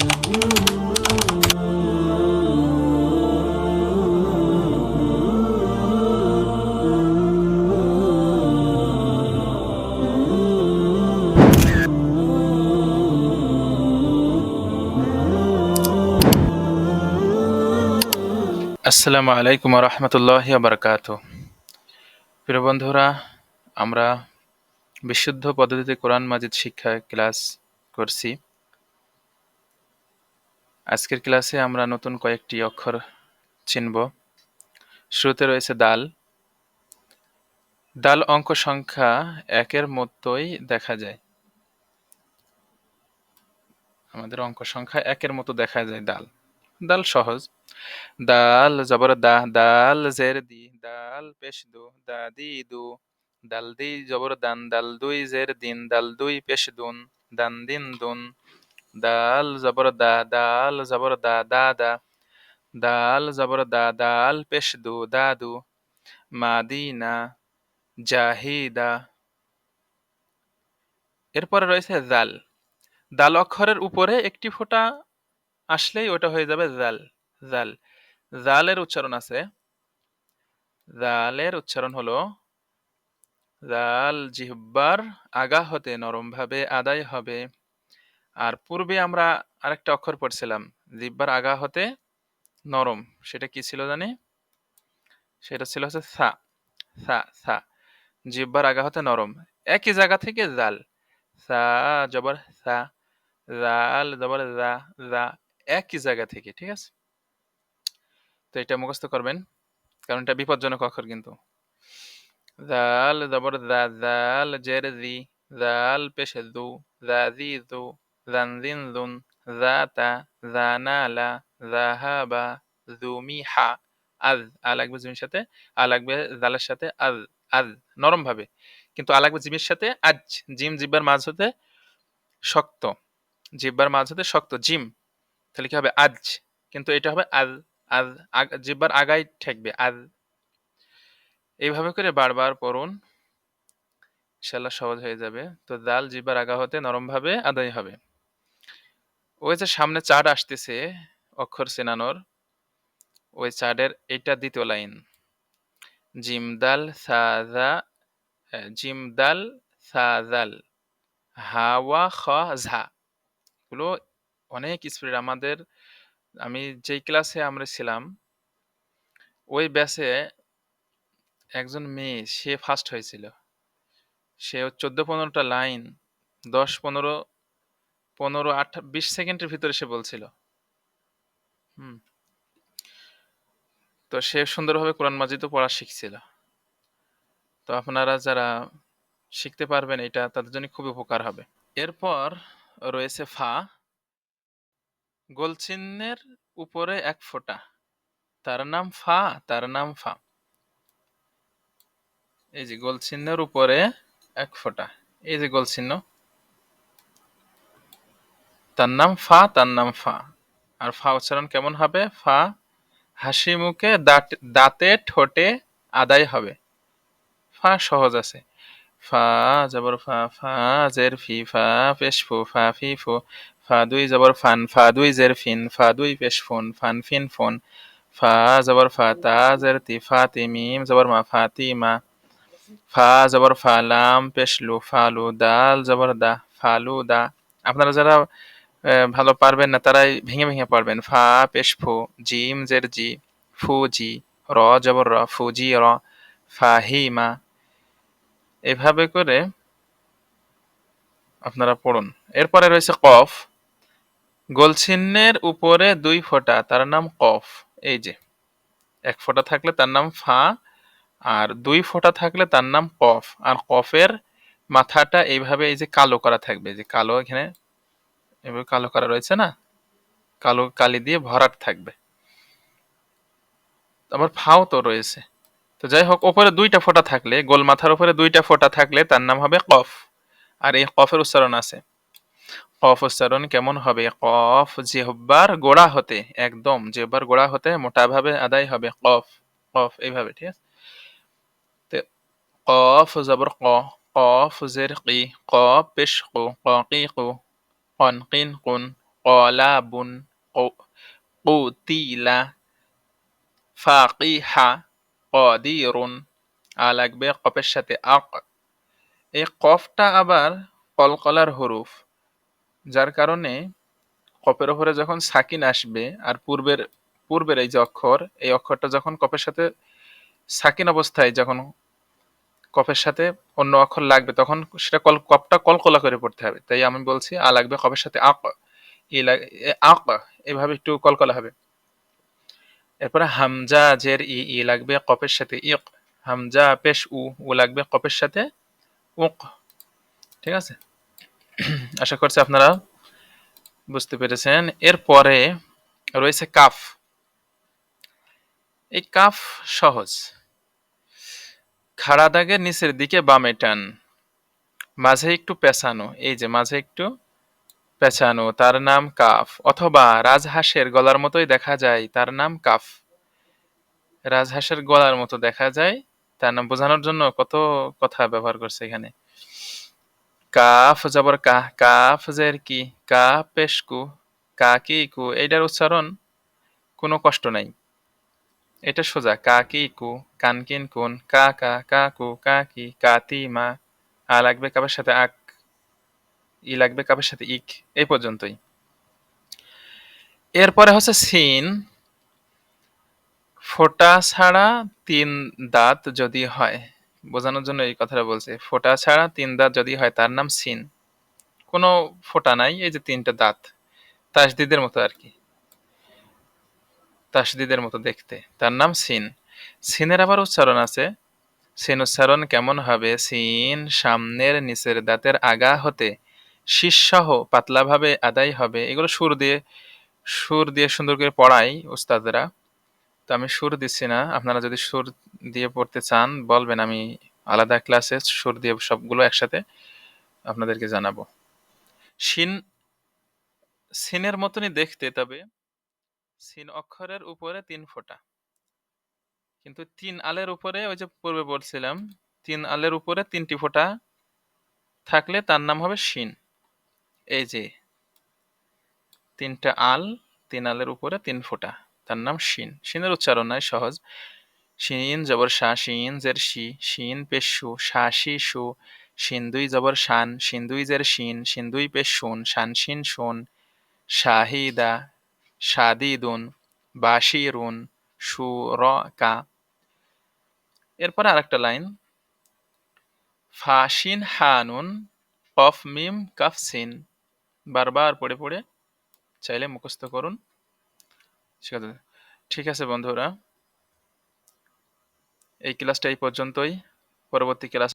আসসালামু আলাইকুম রহমতুল্লাহ বারকাত প্রিয় বন্ধুরা আমরা বিশুদ্ধ পদ্ধতিতে কোরআন মাজিদ শিক্ষা ক্লাস করছি। আজকের ক্লাসে আমরা নতুন কয়েকটি অক্ষর চিনব। শুরুতে রয়েছে দাল। দাল অঙ্ক সংখ্যা একের মতোই দেখা যায়। আমাদের অঙ্ক সংখ্যা একের মতো দেখা যায় দাল। দাল সহজ। দাল জবর দা, দাল জের দি, দাল পেশ দু দাদি দু, দাল দি জবর দান, দাল দুই জের দিন, দাল দুই পেশ দুন, দান দিন দুন দাল জবর দা দাল জবর দা দা দা দাল জবর দা দাল পেশ দু দাদু মাদিনা জাহিদা এরপরে রয়েছে দাল। দাল অক্ষরের উপরে একটি ফোঁটা আসলেই ওটা হয়ে যাবে জাল জাল জালের উচ্চারণ আছে। জালের উচ্চারণ হলো জাল জিহ্বার আগা হতে নরম ভাবে আদায় হবে। আর পূর্বে আমরা আরেকটা অক্ষর পড়ছিলাম জিহ্বার আগা হতে নরম। সেটা কি ছিল জানি? সেটা ছিল হচ্ছে সা সা সা জিহ্বার আগা হতে নরম। একই জায়গা থেকে জাল। সা জবর সা জাল, জবর জা জা একই জায়গা থেকে, ঠিক আছে? তো এটা মুখস্থ করবেন, কারণ এটা বিপজ্জনক অক্ষর কিন্তু। জাল, জবর দা জাল, জের জি, জাল, পেশ দু জা জি, দু। জুন জাতা জানালা জাহাবা জুমিহা আজ আ লাগবে জিমের সাথে, আ লাগবে জালের সাথে আজ আজ নরম ভাবে কিন্তু আ লাগবে জিমের সাথে, আজ জিম জিব্বার মাঝ হতে শক্ত। জিব্বার মাঝ হতে শক্ত, জিম। তাহলে কি হবে? আজ। কিন্তু এটা হবে আজ আজ জিব্বার আগাই ঠেকবে, আজ। এইভাবে করে বারবার পড়ুন। ইনশাল্লাহ সহজ হয়ে যাবে। তো দাল জিব্বার আগা হতে নরমভাবে আদায় হবে। ওই যে সামনে চার্ট আসতেছে, অক্ষর চেনানোর ওই চার্টের এটা দ্বিতীয় লাইন। জিমদাল সাজা জিমদাল সাজাল, হাওয়া খ ঝা এগুলো অনেক স্পিড। আমাদের, আমি যেই ক্লাসে আমরা ছিলাম, ওই ব্যাচে একজন মেয়ে, সে ফার্স্ট হয়েছিল। সে চোদ্দ পনেরোটা লাইন, দশ পনেরো পনেরো আট বিশ সেকেন্ডের ভিতরে সে বলছিল। হুম। তো সে সুন্দরভাবে কোরআন মাজিদও পড়া শিখছিল। তো আপনারা যারা শিখতে পারবেন এটা তাদের জন্য খুব উপকার হবে। এরপর রয়েছে ফা। গোলচিহ্নের উপরে এক ফোঁটা। তার নাম ফা, তার নাম ফা। এই যে গোলচিহ্নের উপরে এক ফোঁটা। এই যে গোলচিহ্ন তার নাম ফা, তার নাম ফা। আর ফা উচ্চারণ কেমন হবে? ফা, হাসি মুখে দাঁতে ঠোঁটে আদায় হবে। ফা সহজ আছে। ফা, জবর ফা ফা, জের ফি, ফা, পেশ ফু, ফা, ফি, ফু। ফা, দুই, জবর, ফান। ফা, দুই, জের, ফিন। ফা, দুই, পেশ, ফোন। ফান, ফিন, ফোন। ফা, জবর, ফা, তা, জের, তি, ফা, তি, মিম, জবর, মা, ফা, তি, মা। ফা, জবর, ফা, লাম, পেশ, লু ফালু দাল, জবর, দা ফালু দা। আপনারা যারা ভালো পারবেন না, তারাই ভেঙে ভেঙে পারবেন ফা, পেশ, ফু, জিম, জের, জি, ফু, জি, র, জবর, র, ফু, জি, র ফাহিমা এভাবে করে আপনারা পড়ুন। এরপরে রয়েছে কফ। গোলচিহ্নের উপরে দুই ফোঁটা, তার নাম কফ। এই যে, এক ফোঁটা থাকলে তার নাম ফা, আর দুই ফোঁটা থাকলে তার নাম কফ। আর কফের মাথাটা এইভাবে এই যে কালো করা থাকবে, যে কালো এখানে এভাবে কালো করা রয়েছে না? কালো কালি দিয়ে ভরাট থাকবে। আবার ফাও তো রয়েছে। তো যাই হোক, ওপরে দুইটা ফোঁটা থাকলে গোল মাথার উপরে দুইটা ফোঁটা থাকলে তার নাম হবে কফ। আর এই কফের উচ্চারণ আছে। কফ উচ্চারণ কেমন হবে? কফ জিহ্বার গোড়া হতে, একদম জিহ্বার গোড়া হতে মোটাভাবে আদায় হবে। কফ কফ এইভাবে, ঠিক আছে? কফ জবর ক, কফ জের কি ক পেশ কলাবুন কু- কুতিলা ফাকিহা কদিরুন আ লাগবে কফের সাথে আক। এই কফটা আবার কলকলার হরুফ, যার কারণে কপের ওপরে যখন সাকিন আসবে আর পূর্বের পূর্বের এই যে অক্ষর, এই অক্ষরটা যখন কপের সাথে সাকিন অবস্থায় যখন কফের সাথে অন্য অক্ষর লাগবে, তখন সেটা কল, কপটা কলকলা করে পড়তে হবে। তাই আমি বলছি, আ লাগবে কফের সাথে আক, ই আক, এভাবে একটু কলকলা হবে। এরপরে হামজা, জের, ই ই লাগবে কপের সাথে ইক, হামজা, পেশ, উ উ লাগবে কপের সাথে উক। ঠিক আছে? আশা করছি আপনারা বুঝতে পেরেছেন। এরপরে রয়েছে কাফ। এই কাফ সহজ। খাড়া দাগের নিচের দিকে বামে টান, মাঝে একটু পেঁচানো, এই যে মাঝে একটু পেঁচানো, তার নাম কাফ, অথবা রাজহাঁসের গলার মতোই দেখা যায়, তার নাম কাফ। রাজহাঁসের গলার মতো দেখা যায়, তার নাম বোঝানোর জন্য কত কথা ব্যবহার করছে এখানে। কাফ জবর কাহ কাফ জের কি, কা পেশকু, কা কি কু, এইটার উচ্চারণ কোনো কষ্ট নাই। এটা সোজা কা কি কু কান কিন কুন কা কা কা কু কা কি কাতি, মা, আ লাগবে কাপের সাথে আক, ই লাগবে কাপের সাথে ইক, এই পর্যন্তই। এরপরে হচ্ছে সিন। ফোঁটা ছাড়া তিন দাঁত যদি হয়, বোঝানোর জন্য এই কথাটা বলছে, ফোটা ছাড়া তিন দাঁত যদি হয় তার নাম সিন। কোনো ফোঁটা নাই, এই যে তিনটা দাঁত, তাসদিদের মতো আর কি। তাসদিদের মতো দেখতে। তার নাম সিন। সিনের আবার উচ্চারণ আছে, সিন উচ্চারণ কেমন হবে? সিন সামনের নিচের দাঁতের আগা হতে শীর্ষসহ পাতলাভাবে আদায় হবে। এগুলো সুর দিয়ে সুর দিয়ে সুন্দর করে পড়াই উস্তাদরা। তো আমি সুর দিচ্ছি না। আপনারা যদি সুর দিয়ে পড়তে চান, বলবেন, আমি আলাদা ক্লাসে সুর দিয়ে সবগুলো একসাথে আপনাদেরকে জানাব। সিন, সিনের মতনই দেখতে, তবে সিন অক্ষরের উপরে তিন ফোঁটা। কিন্তু তিন আলের উপরে, ওই যে পূর্বে বলছিলাম, তিন আলের উপরে তিনটি ফোঁটা থাকলে তার নাম হবে শিন এই যে, তিনটা আল, তিন আলের উপরে তিন ফোঁটা, তার নাম শিন শিনের উচ্চারণ নয় সহজ। শিন জবর শা শিন জের, শি। শিন পেশু শা শি, সু। সিন্দুই জবর, শান। সিন্দুই জের, শিন। সিন্দুই পেশ, শুন। শান, শিন, শুন। শাহিদা শাদিদুন, বাশিরুন সু র কা এরপরে আরেকটা লাইন। ফাশিন হানুন কফ মিম কাফ সিন বারবার পড়ে পড়ে চাইলে মুখস্থ করুন। ঠিক আছে বন্ধুরা। এই ক্লাসটা এই পর্যন্তই। পরবর্তী ক্লাস